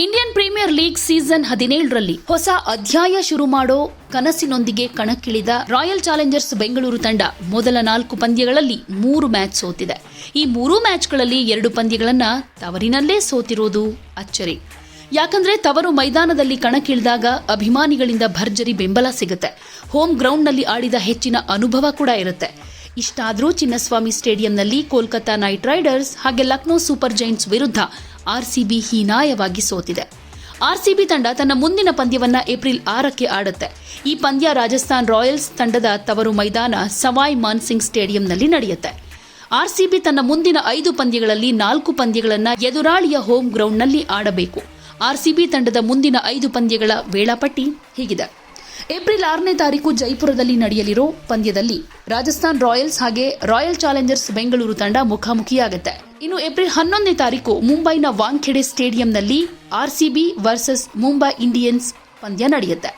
Indian premier league season ಹದಿನೇಳರಲ್ಲಿ ಹೊಸ ಅಧ್ಯಾಯ ಶುರು ಮಾಡೋ ಕನಸಿನೊಂದಿಗೆ ಕಣಕ್ಕಿಳಿದ ರಾಯಲ್ ಚಾಲೆಂಜರ್ಸ್ ಬೆಂಗಳೂರು ತಂಡ ಮೊದಲ ನಾಲ್ಕು ಪಂದ್ಯಗಳಲ್ಲಿ ಮೂರು ಮ್ಯಾಚ್ ಸೋತಿದೆ. ಈ ಮೂರು ಮ್ಯಾಚ್ಗಳಲ್ಲಿ ಎರಡು ಪಂದ್ಯಗಳನ್ನ ತವರಿನಲ್ಲೇ ಸೋತಿರೋದು ಅಚ್ಚರಿ. ಯಾಕಂದ್ರೆ ತವರು ಮೈದಾನದಲ್ಲಿ ಕಣಕ್ಕಿಳಿದಾಗ ಅಭಿಮಾನಿಗಳಿಂದ ಭರ್ಜರಿ ಬೆಂಬಲ ಸಿಗುತ್ತೆ. ಹೋಮ್ ಗ್ರೌಂಡ್ನಲ್ಲಿ ಆಡಿದ ಹೆಚ್ಚಿನ ಅನುಭವ ಕೂಡ ಇರುತ್ತೆ. ಇಷ್ಟಾದರೂ ಚಿನ್ನಸ್ವಾಮಿ ಸ್ಟೇಡಿಯಂನಲ್ಲಿ ಕೋಲ್ಕತಾ ನೈಟ್ ರೈಡರ್ಸ್ ಹಾಗೆ ಲಕ್ನೋ ಸೂಪರ್ ಜೈಂಟ್ಸ್ ವಿರುದ್ಧ ಆರ್ಸಿಬಿ ಹೀನಾಯವಾಗಿ ಸೋತಿದೆ. ಆರ್ಸಿಬಿ ತಂಡ ತನ್ನ ಮುಂದಿನ ಪಂದ್ಯವನ್ನು ಏಪ್ರಿಲ್ ಆರಕ್ಕೆ ಆಡುತ್ತೆ. ಈ ಪಂದ್ಯ ರಾಜಸ್ಥಾನ್ ರಾಯಲ್ಸ್ ತಂಡದ ತವರು ಮೈದಾನ ಸವಾಯ್ ಮಾನ್ಸಿಂಗ್ ಸ್ಟೇಡಿಯಂನಲ್ಲಿ ನಡೆಯುತ್ತೆ. ಆರ್ಸಿಬಿ ತನ್ನ ಮುಂದಿನ ಐದು ಪಂದ್ಯಗಳಲ್ಲಿ ನಾಲ್ಕು ಪಂದ್ಯಗಳನ್ನು ಎದುರಾಳಿಯ ಹೋಮ್ ಗ್ರೌಂಡ್ನಲ್ಲಿ ಆಡಬೇಕು. ಆರ್ಸಿಬಿ ತಂಡದ ಮುಂದಿನ ಐದು ಪಂದ್ಯಗಳ ವೇಳಾಪಟ್ಟಿ ಹೀಗಿದೆ. ಏಪ್ರಿಲ್ ಆರನೇ ತಾರೀಕು ಜೈಪುರದಲ್ಲಿ ನಡೆಯಲಿರೋ ಪಂದ್ಯದಲ್ಲಿ ರಾಜಸ್ಥಾನ್ ರಾಯಲ್ಸ್ ಹಾಗೆ ರಾಯಲ್ ಚಾಲೆಂಜರ್ಸ್ ಬೆಂಗಳೂರು ತಂಡ ಮುಖಾಮುಖಿಯಾಗುತ್ತೆ. ಇನ್ನು ಏಪ್ರಿಲ್ ಹನ್ನೊಂದನೇ ತಾರೀಕು ಮುಂಬೈನ ವಾಂಖೆಡೆ ಸ್ಟೇಡಿಯಂನಲ್ಲಿ ಆರ್ಸಿಬಿ ವರ್ಸಸ್ ಮುಂಬೈ ಇಂಡಿಯನ್ಸ್ ಪಂದ್ಯ ನಡೆಯುತ್ತೆ.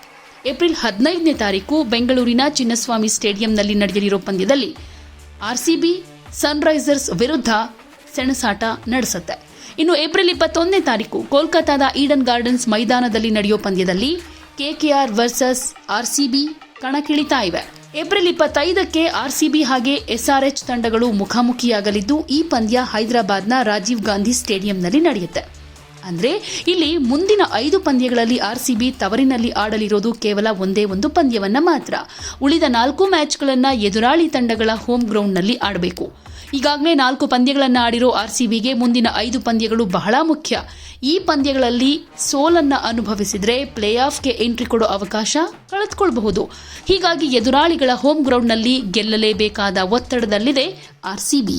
ಏಪ್ರಿಲ್ ಹದಿನೈದನೇ ತಾರೀಕು ಬೆಂಗಳೂರಿನ ಚಿನ್ನಸ್ವಾಮಿ ಸ್ಟೇಡಿಯಂನಲ್ಲಿ ನಡೆಯಲಿರೋ ಪಂದ್ಯದಲ್ಲಿ ಆರ್ಸಿಬಿ ಸನ್ರೈಸರ್ಸ್ ವಿರುದ್ಧ ಸೆಣಸಾಟ ನಡೆಸುತ್ತೆ. ಇನ್ನು ಏಪ್ರಿಲ್ ಇಪ್ಪತ್ತೊಂದನೇ ತಾರೀಕು ಕೋಲ್ಕತ್ತಾದ ಈಡನ್ ಗಾರ್ಡನ್ಸ್ ಮೈದಾನದಲ್ಲಿ ನಡೆಯೋ ಪಂದ್ಯದಲ್ಲಿ ಕೆಕೆಆರ್ ವರ್ಸಸ್ ಆರ್ಸಿಬಿ ಕಣಕ್ಕಿಳಿತಾ ಇವೆ. ಏಪ್ರಿಲ್ ಇಪ್ಪತ್ತೈದಕ್ಕೆ ಆರ್ಸಿಬಿ ಹಾಗೆ ಎಸ್ಆರ್ಎಚ್ ತಂಡಗಳು ಮುಖಾಮುಖಿಯಾಗಲಿದ್ದು, ಈ ಪಂದ್ಯ ಹೈದರಾಬಾದ್ನ ರಾಜೀವ್ ಗಾಂಧಿ ಸ್ಟೇಡಿಯಂನಲ್ಲಿ ನಡೆಯುತ್ತೆ. ಅಂದ್ರೆ, ಇಲ್ಲಿ ಮುಂದಿನ ಐದು ಪಂದ್ಯಗಳಲ್ಲಿ ಆರ್ಸಿಬಿ ತವರಿನಲ್ಲಿ ಆಡಲಿರೋದು ಕೇವಲ ಒಂದೇ ಒಂದು ಪಂದ್ಯವನ್ನ ಮಾತ್ರ. ಉಳಿದ ನಾಲ್ಕು ಮ್ಯಾಚ್ಗಳನ್ನು ಎದುರಾಳಿ ತಂಡಗಳ ಹೋಮ್ ಗ್ರೌಂಡ್ನಲ್ಲಿ ಆಡಬೇಕು. ಈಗಾಗಲೇ ನಾಲ್ಕು ಪಂದ್ಯಗಳನ್ನು ಆಡಿರೋ ಆರ್ಸಿಬಿಗೆ ಮುಂದಿನ ಐದು ಪಂದ್ಯಗಳು ಬಹಳ ಮುಖ್ಯ. ಈ ಪಂದ್ಯಗಳಲ್ಲಿ ಸೋಲನ್ನ ಅನುಭವಿಸಿದ್ರೆ ಪ್ಲೇ ಆಫ್ಗೆ ಎಂಟ್ರಿ ಕೊಡೋ ಅವಕಾಶ ಕಳೆದುಕೊಳ್ಳಬಹುದು ಹೀಗಾಗಿ ಎದುರಾಳಿಗಳ ಹೋಮ್ ಗ್ರೌಂಡ್ನಲ್ಲಿ ಗೆಲ್ಲಲೇಬೇಕಾದ ಒತ್ತಡದಲ್ಲಿದೆ ಆರ್ಸಿಬಿ.